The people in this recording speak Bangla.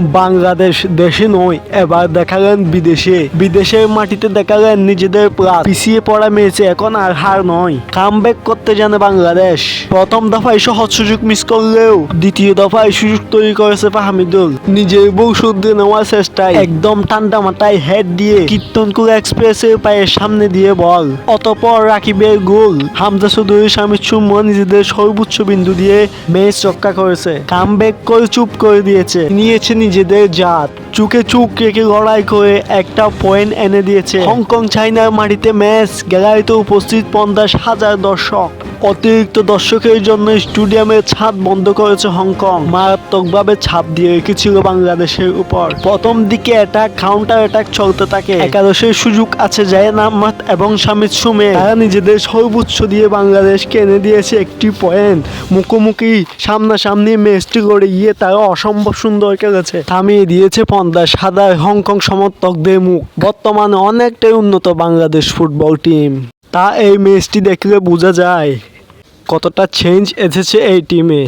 বাংলাদেশ দেশে নয়, এবার দেখা দেখালেন বিদেশে। বিদেশের মাটিতে দেখা দেখালেন নিজেদের প্লাস পিছিয়ে পড়া মেয়েছে এখন আর হার নয়। কাম করতে জানে বাংলাদেশ। প্রথম দফায় সহজ সুযোগ মিস করলেও দ্বিতীয় দফায় সুযোগ তৈরি করেছে ফাহামিদুল। নিজের বউ শুদ্ধে নেওয়ার চেষ্টায় একদম ঠান্ডা মাথায় হেড দিয়ে কীর্তনকুল এক্সপ্রেসের পায়ের সামনে দিয়ে বল। অতপর রাকিবের গোল। হামজা চৌধুরী স্বামী চুম্মা নিজেদের সর্বোচ্চ বিন্দু দিয়ে ম্যাচ রক্ষা করেছে। কাম করে চুপ করে দিয়েছে। নিয়েছে নিজেদের জাত। চুকে চুক রেখে লড়াই করে একটা পয়েন্ট এনে দিয়েছে। হংকং চাইনার মাটিতে ম্যাচ গ্যালারিতে উপস্থিত পঞ্চাশ হাজার দর্শক। অতিরিক্ত দর্শকের জন্য স্টেডিয়ামের ছাদ বন্ধ করেছে হংকং। মারাত্মকভাবে ছাপ দিয়ে রেখেছিল বাংলাদেশের উপর। প্রথম দিকে অ্যাটাক কাউন্টার অ্যাটাক চলতে থাকে। একাদশের সুযোগ আছে জায়নামাত এবং সামিত সুমে। তারা নিজেদের সর্বোচ্চ দিয়ে বাংলাদেশকে এনে দিয়েছে একটি পয়েন্ট মুখোমুখি সামনাসামনি ম্যাচটি করে গিয়ে তারা অসম্ভব সুন্দর খেলেছে। থামিয়ে দিয়েছে পঞ্চাশ সাদা হংকং সমর্থকদের মুখ। বর্তমানে অনেকটাই উন্নত বাংলাদেশ ফুটবল টিম তা এই ম্যাচটি দেখলে বোঝা যায়। কতটা চেঞ্জ এসেছে এই টিমে